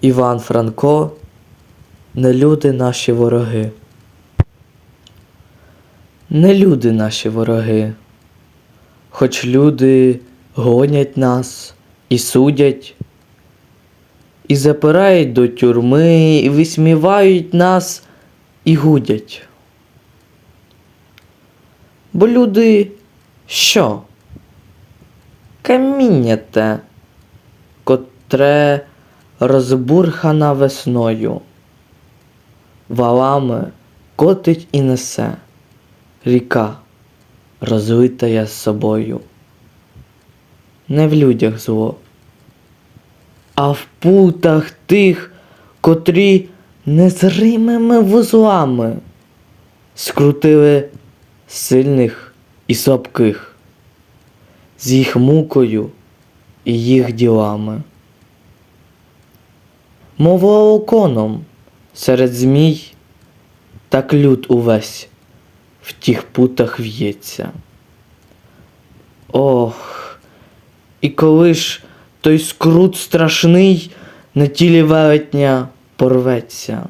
Іван Франко, не люди наші вороги. Не люди наші вороги, хоч люди гонять нас і судять, і запирають до тюрми, і висмівають нас і гудять. Бо люди що? Каміння те, котре розбурхана весною, валами котить і несе ріка, розлитая з собою. Не в людях зло, а в путах тих, котрі незримими вузлами скрутили сильних і слабких з їх мукою і їх ділами. Мов лаоконом серед змій, так люд увесь в тих путах в'ється. Ох, і коли ж той скрут страшний на тілі велетня порветься.